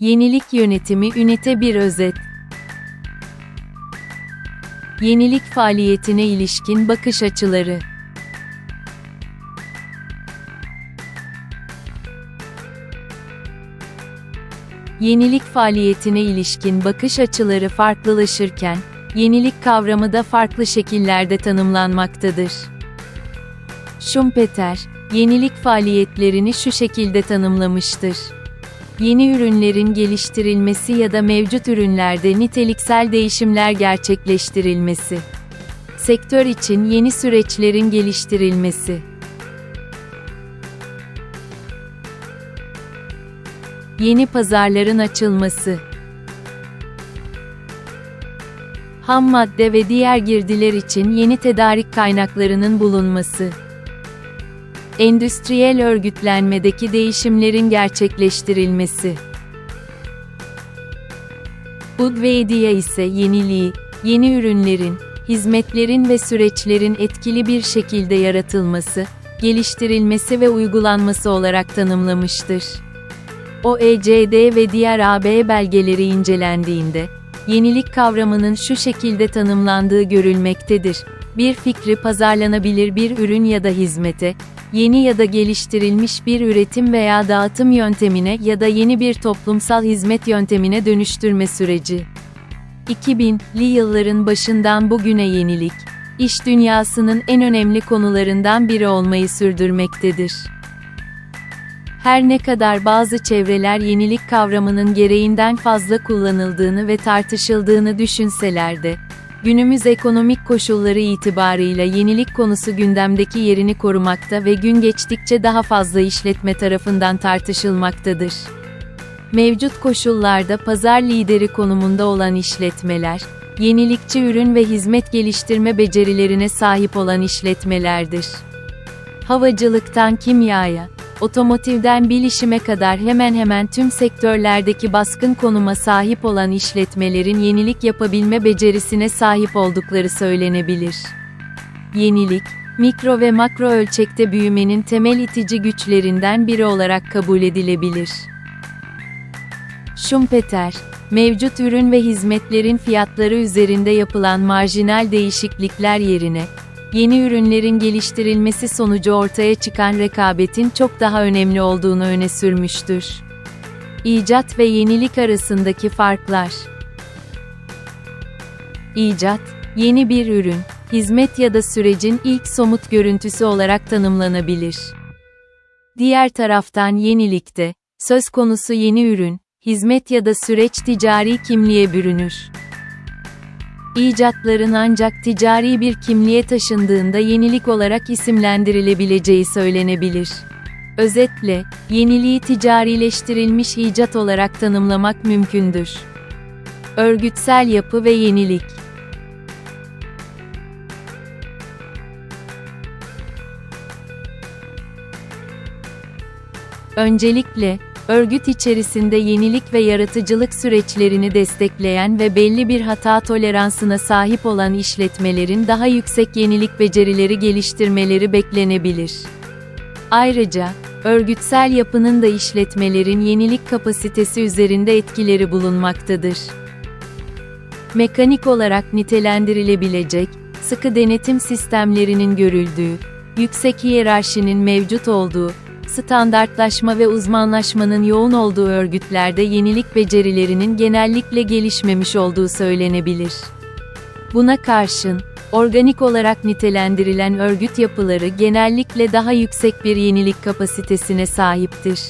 Yenilik yönetimi ünite bir özet. Yenilik faaliyetine ilişkin bakış açıları. Yenilik faaliyetine ilişkin bakış açıları farklılaşırken, yenilik kavramı da farklı şekillerde tanımlanmaktadır. Schumpeter, yenilik faaliyetlerini şu şekilde tanımlamıştır. Yeni ürünlerin geliştirilmesi ya da mevcut ürünlerde niteliksel değişimler gerçekleştirilmesi. Sektör için yeni süreçlerin geliştirilmesi. Yeni pazarların açılması. Ham madde ve diğer girdiler için yeni tedarik kaynaklarının bulunması. Endüstriyel örgütlenmedeki değişimlerin gerçekleştirilmesi. Budveidia ise yeniliği, yeni ürünlerin, hizmetlerin ve süreçlerin etkili bir şekilde yaratılması, geliştirilmesi ve uygulanması olarak tanımlamıştır. OECD ve diğer AB belgeleri incelendiğinde, yenilik kavramının şu şekilde tanımlandığı görülmektedir. Bir fikri pazarlanabilir bir ürün ya da hizmete, yeni ya da geliştirilmiş bir üretim veya dağıtım yöntemine ya da yeni bir toplumsal hizmet yöntemine dönüştürme süreci. 2000'li yılların başından bugüne yenilik, iş dünyasının en önemli konularından biri olmayı sürdürmektedir. Her ne kadar bazı çevreler yenilik kavramının gereğinden fazla kullanıldığını ve tartışıldığını düşünseler de, günümüz ekonomik koşulları itibarıyla yenilik konusu gündemdeki yerini korumakta ve gün geçtikçe daha fazla işletme tarafından tartışılmaktadır. Mevcut koşullarda pazar lideri konumunda olan işletmeler, yenilikçi ürün ve hizmet geliştirme becerilerine sahip olan işletmelerdir. Havacılıktan kimyaya, otomotivden bilişime kadar hemen hemen tüm sektörlerdeki baskın konuma sahip olan işletmelerin yenilik yapabilme becerisine sahip oldukları söylenebilir. Yenilik, mikro ve makro ölçekte büyümenin temel itici güçlerinden biri olarak kabul edilebilir. Schumpeter, mevcut ürün ve hizmetlerin fiyatları üzerinde yapılan marjinal değişiklikler yerine, yeni ürünlerin geliştirilmesi sonucu ortaya çıkan rekabetin çok daha önemli olduğunu öne sürmüştür. İcat ve yenilik arasındaki farklar İcat, yeni bir ürün, hizmet ya da sürecin ilk somut görüntüsü olarak tanımlanabilir. Diğer taraftan yenilikte, söz konusu yeni ürün, hizmet ya da süreç ticari kimliğe bürünür. İcatların ancak ticari bir kimliğe taşındığında yenilik olarak isimlendirilebileceği söylenebilir. Özetle, yeniliği ticarileştirilmiş icat olarak tanımlamak mümkündür. Örgütsel yapı ve yenilik Öncelikle, örgüt içerisinde yenilik ve yaratıcılık süreçlerini destekleyen ve belli bir hata toleransına sahip olan işletmelerin daha yüksek yenilik becerileri geliştirmeleri beklenebilir. Ayrıca, örgütsel yapının da işletmelerin yenilik kapasitesi üzerinde etkileri bulunmaktadır. Mekanik olarak nitelendirilebilecek, sıkı denetim sistemlerinin görüldüğü, yüksek hiyerarşinin mevcut olduğu, standartlaşma ve uzmanlaşmanın yoğun olduğu örgütlerde yenilik becerilerinin genellikle gelişmemiş olduğu söylenebilir. Buna karşın, organik olarak nitelendirilen örgüt yapıları genellikle daha yüksek bir yenilik kapasitesine sahiptir.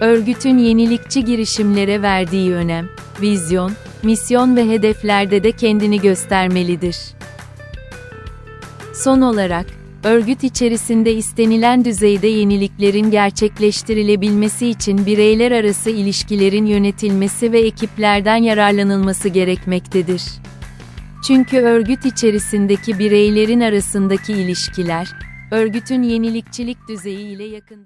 Örgütün yenilikçi girişimlere verdiği önem, vizyon, misyon ve hedeflerde de kendini göstermelidir. Son olarak, örgüt içerisinde istenilen düzeyde yeniliklerin gerçekleştirilebilmesi için bireyler arası ilişkilerin yönetilmesi ve ekiplerden yararlanılması gerekmektedir. Çünkü örgüt içerisindeki bireylerin arasındaki ilişkiler, örgütün yenilikçilik düzeyi ile yakında